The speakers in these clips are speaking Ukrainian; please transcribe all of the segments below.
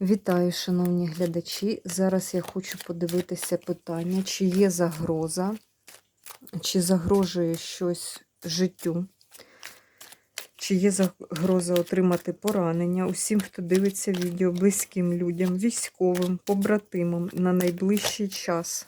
Вітаю, шановні глядачі. Зараз я хочу подивитися питання, чи є загроза, чи загрожує щось життю, чи є загроза отримати поранення усім, хто дивиться відео, близьким людям, військовим, побратимам на найближчий час.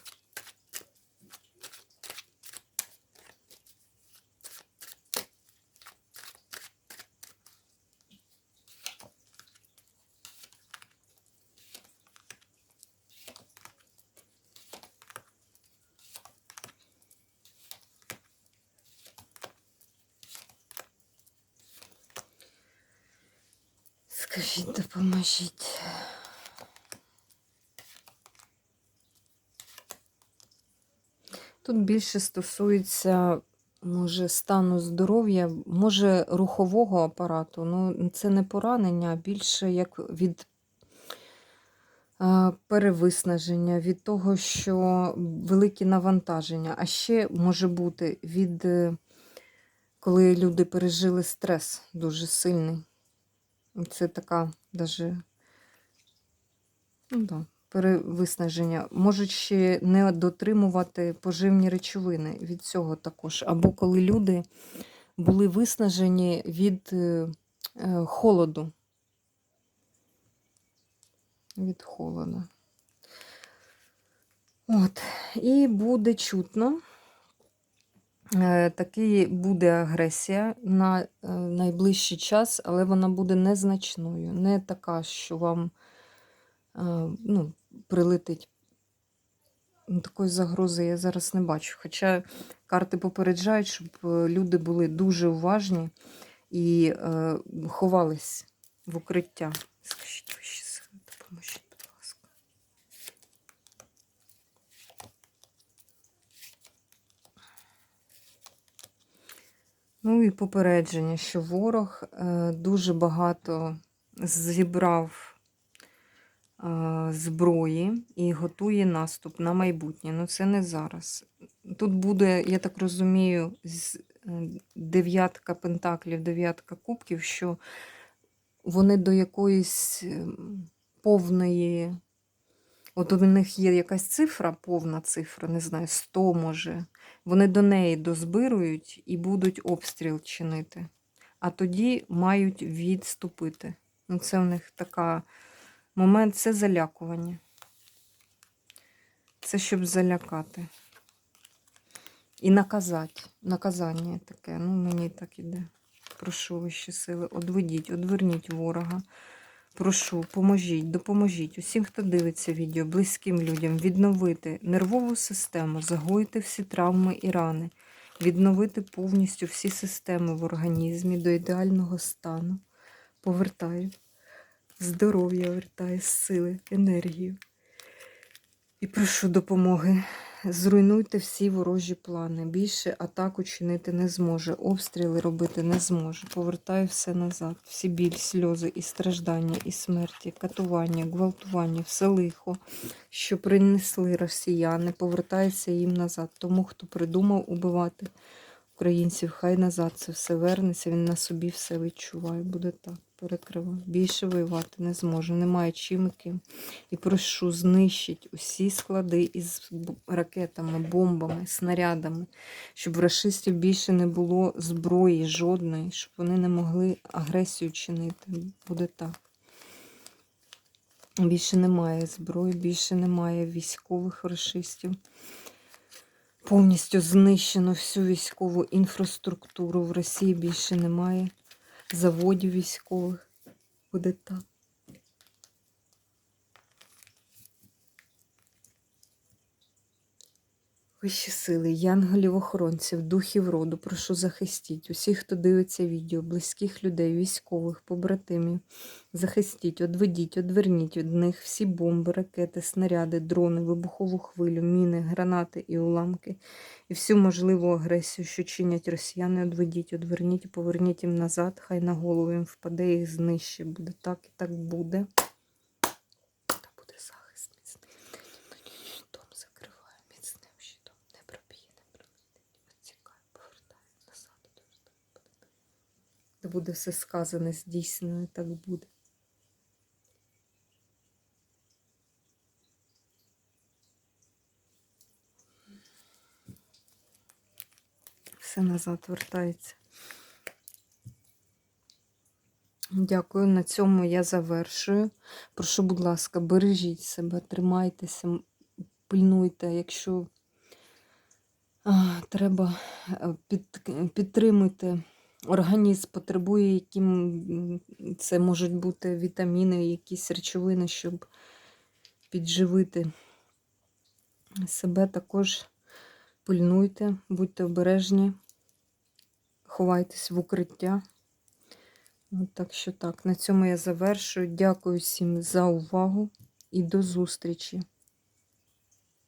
Скажіть, допоможіть. Тут більше стосується, може, стану здоров'я, може, рухового апарату. Ну, це не поранення, а більше як від е, перевиснаження, від того, що великі навантаження. А ще може бути від е, коли люди пережили стрес дуже сильний. Це така даже ну, да, перевиснаження. Можуть ще не дотримувати поживні речовини від цього також. Або коли люди були виснажені від е, е, холоду. Від холоду. От. І буде чутно. Е, Такий буде агресія на е, найближчий час, але вона буде незначною, не така, що вам е, ну, прилетить. Такої загрози я зараз не бачу. Хоча карти попереджають, щоб люди були дуже уважні і ховались в укриття. Скажіть, ви ще сили, допоможіть, будь ласка. Ну і попередження, що ворог е, дуже багато зібрав е, зброї і готує наступ на майбутнє. Ну це не зараз. Тут буде, я так розумію, е, дев'ятка пентаклів, дев'ятка кубків, що вони до якоїсь ем, повної. От у них є якась цифра, повна цифра, не знаю, 100 може. Вони до неї дозбирують і будуть обстріл чинити. А тоді мають відступити. Ну, Це в них така момент, це залякування. Це щоб залякати. І наказати. Наказання таке. Ну, мені так іде. Прошу вищі сили. Одведіть, одверніть ворога. Прошу, поможіть, допоможіть усім, хто дивиться відео, близьким людям, відновити нервову систему, загоїти всі травми і рани, відновити повністю всі системи в організмі до ідеального стану. Повертаю здоров'я, вертаю сили, енергію. І прошу допомоги. Зруйнуйте всі ворожі плани. Більше атаку чинити не зможе, обстріли робити не зможе. Повертаю все назад. Всі біль, сльози і страждання, і смерті, катування, гвалтування, все лихо, що принесли росіяни, повертається їм назад. Тому, хто придумав убивати українців, хай назад це все вернеться. Він на собі все відчуває. Буде так. Перекриваю. Більше воювати не зможу, немає чим і прошу, знищить усі склади із ракетами, бомбами, снарядами, щоб в расистів більше не було зброї жодної, щоб вони не могли агресію чинити. Буде так. Більше немає зброї, більше немає військових расистів. Повністю знищено всю військову інфраструктуру. В Росії більше немає заводів військових. Буде так. Вищі сили, янголів-охоронців, духів роду, прошу захистіть усіх, хто дивиться відео, близьких людей, військових, побратимів. Захистіть, одведіть, одверніть від них всі бомби, ракети, снаряди, дрони, вибухову хвилю, міни, гранати і уламки, і всю можливу агресію, що чинять росіяни, одведіть, одверніть поверніть їм назад, хай на голову їм впаде, їх знищить. Буде так і так буде. буде все сказане, здійснене, так буде. Все назад вертається. Дякую, на цьому я завершую. Прошу, будь ласка, бережіть себе, тримайтеся, пильнуйте, якщо а, треба, е, під, підтримуйте. Організм потребує, які це можуть бути вітаміни, якісь речовини, щоб підживити себе також пильнуйте, будьте обережні, ховайтесь в укриття. Так що так, на цьому я завершую. Дякую всім за увагу і до зустрічі!